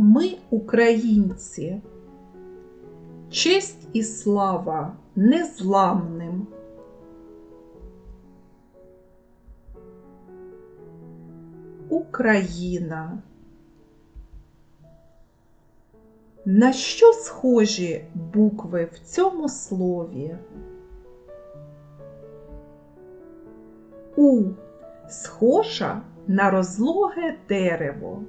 Ми українці. Честь і слава незламним. Україна. На що схожі букви в цьому слові? У схожа на розлоге дерево.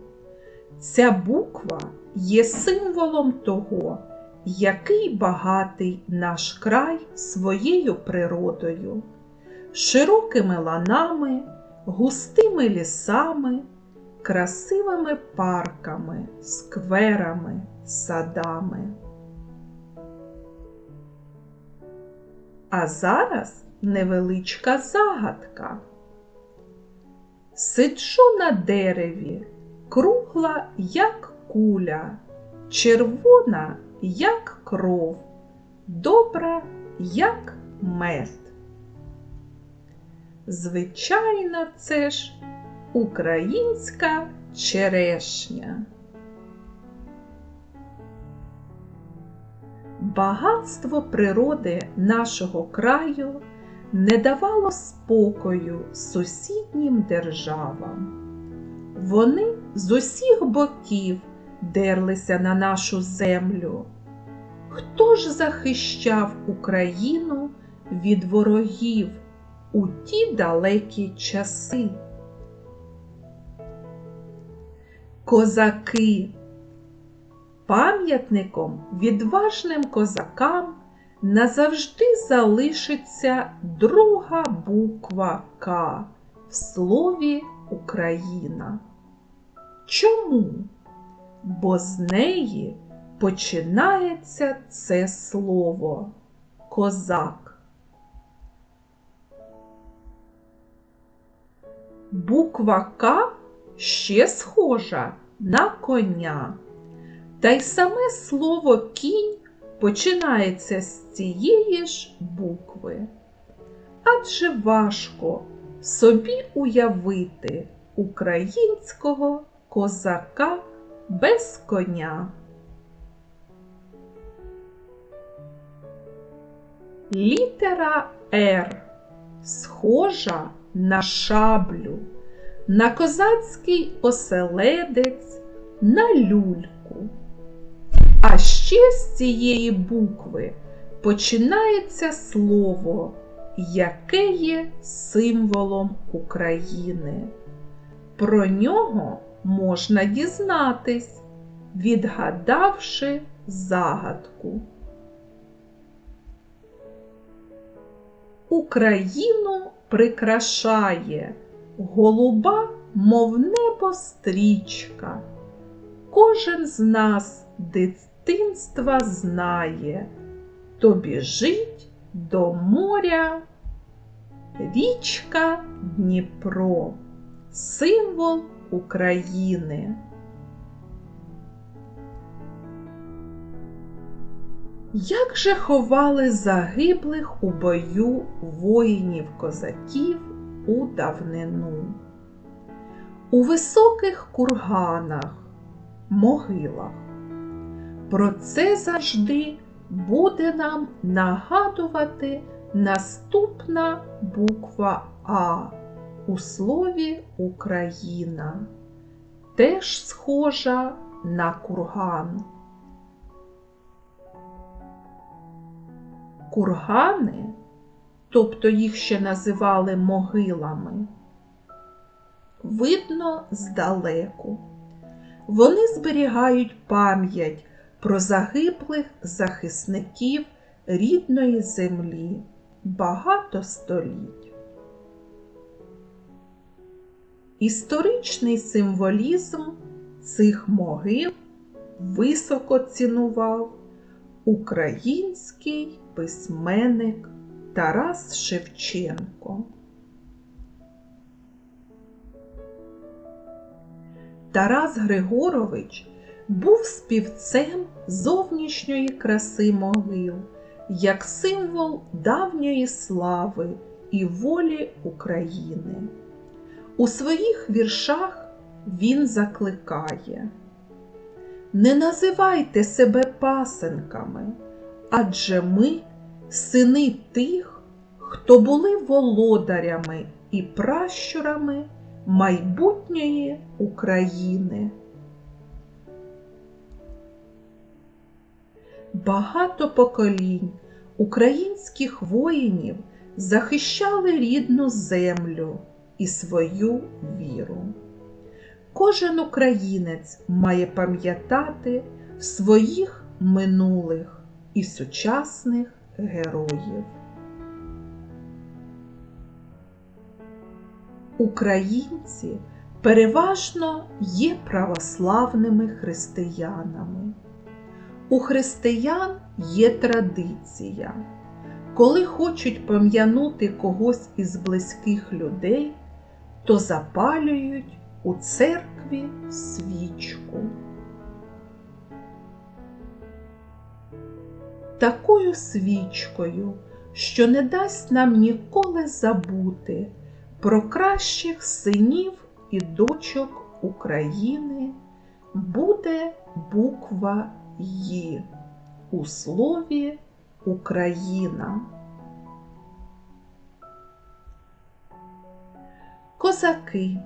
Ця буква є символом того, який багатий наш край своєю природою, широкими ланами, густими лісами, красивими парками, скверами, садами. А зараз невеличка загадка. Сиджу на дереві, кругла, як куля, червона, як кров, добра, як мед. Звичайно, це ж українська черешня. Багатство природи нашого краю не давало спокою сусіднім державам. Вони з усіх боків дерлися на нашу землю. Хто ж захищав Україну від ворогів у ті далекі часи? Козаки пам'ятником відважним козакам назавжди залишиться друга буква К в слові Україна. Чому? Бо з неї починається це слово козак. Буква К ще схожа на коня. Та й саме слово кінь починається з цієї ж букви. Адже важко собі уявити українського козака без коня. Літера Р схожа на шаблю, на козацький оселедець, на люльку. А ще з цієї букви починається слово, яке є символом України. Про нього можна дізнатись, відгадавши загадку. Україну прикрашає голуба, мов небо стрічка. Кожен з нас дитинства знає, то біжить до моря річка Дніпро, символ України. Як же ховали загиблих у бою воїнів козаків у давнину? У високих курганах, могилах. Про це завжди буде нам нагадувати наступна буква А у слові Україна, теж схожа на курган. Кургани, тобто їх ще називали могилами, видно здалеку. Вони зберігають пам'ять про загиблих захисників рідної землі багато століть. Історичний символізм цих могил високо цінував український письменник Тарас Шевченко. Тарас Григорович був співцем зовнішньої краси могил як символ давньої слави і волі України. У своїх віршах він закликає не називайте себе пасенками, адже ми сини тих, хто були володарями і пращурами майбутньої України. Багато поколінь українських воїнів захищали рідну землю і свою віру. Кожен українець має пам'ятати своїх минулих і сучасних героїв. Українці переважно є православними християнами. У християн є традиція. Коли хочуть пам'янути когось із близьких людей, то запалюють у церкві свічку. Такою свічкою, що не дасть нам ніколи забути про кращих синів і дочок України, буде буква «Ї» у слові Україна. Козаки,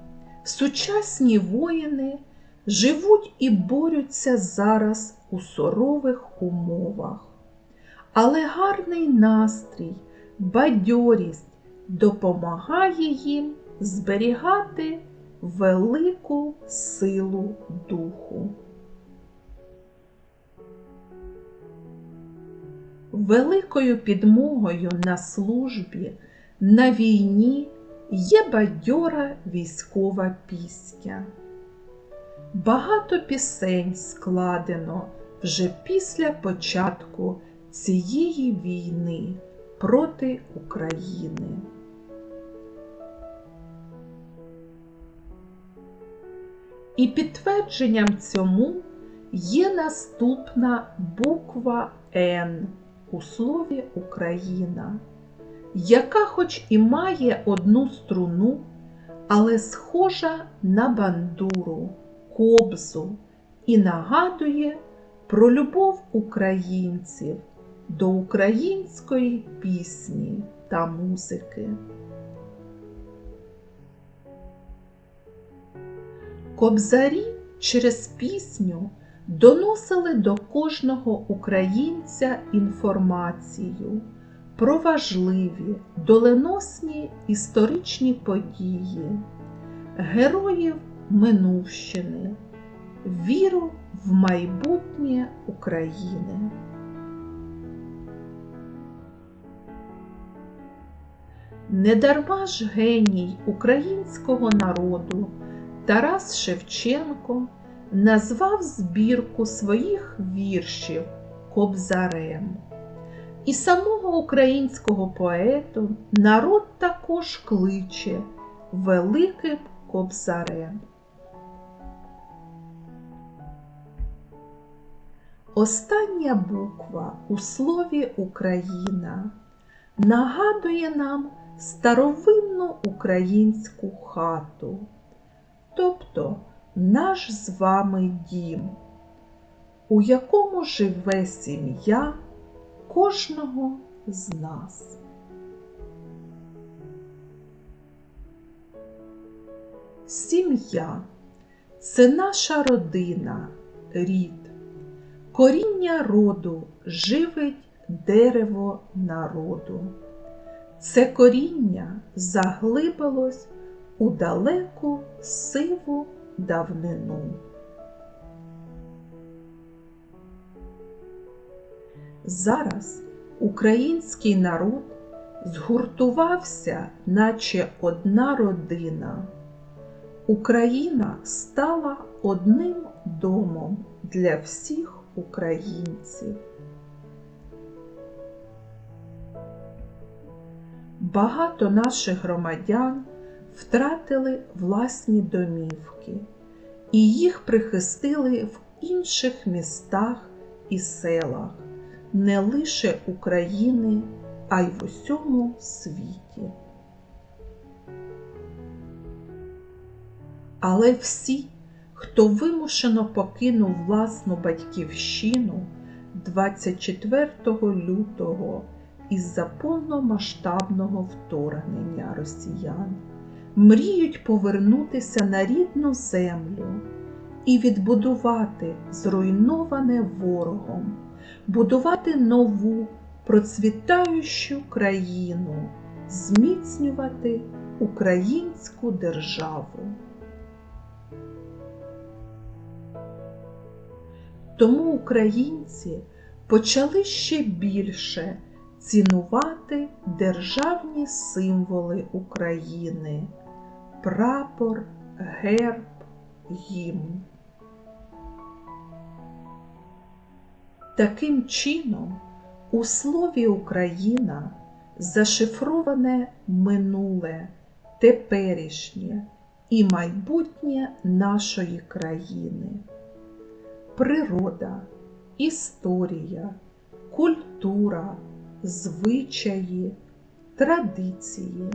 сучасні воїни живуть і борються зараз у сурових умовах, але гарний настрій, бадьорість допомагає їм зберігати велику силу духу. Великою підмогою на службі, на війні є бадьора військова пісня. Багато пісень складено вже після початку цієї війни проти України. І підтвердженням цьому є наступна буква Н у слові Україна, яка хоч і має одну струну, але схожа на бандуру, кобзу і нагадує про любов українців до української пісні та музики. Кобзарі через пісню доносили до кожного українця інформацію про важливі доленосні історичні події, героїв Минувщини, віру в майбутнє України. Недарма ж геній українського народу Тарас Шевченко назвав збірку своїх віршів Кобзарем. І самого українського поету народ також кличе Великим Кобзарем. Остання буква у слові Україна нагадує нам старовинну українську хату, тобто наш з вами дім, у якому живе сім'я кожного з нас. Сім'я це наша родина, рід, коріння роду живить дерево народу. Це коріння заглибилось у далеку сиву давнину. Зараз український народ згуртувався, наче одна родина. Україна стала одним домом для всіх українців. Багато наших громадян втратили власні домівки, і їх прихистили в інших містах і селах, не лише України, а й в усьому світі. Але всі, хто вимушено покинув власну батьківщину 24 лютого із-за повномасштабного вторгнення росіян, мріють повернутися на рідну землю і відбудувати зруйноване ворогом, будувати нову процвітаючу країну, зміцнювати українську державу. Тому українці почали ще більше цінувати державні символи України прапор, герб, гімн. Таким чином, у слові Україна зашифроване минуле, теперішнє і майбутнє нашої країни. Природа, історія, культура, звичаї, традиції.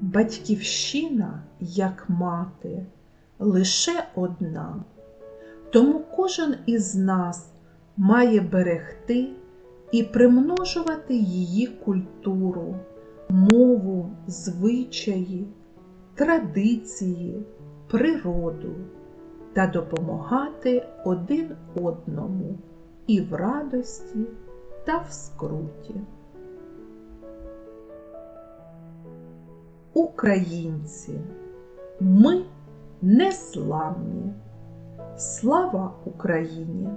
Батьківщина, як мати, лише одна, тому кожен із нас має берегти і примножувати її культуру, мову, звичаї, традиції, природу та допомагати один одному і в радості та в скруті. Українці, ми незламні. Слава Україні!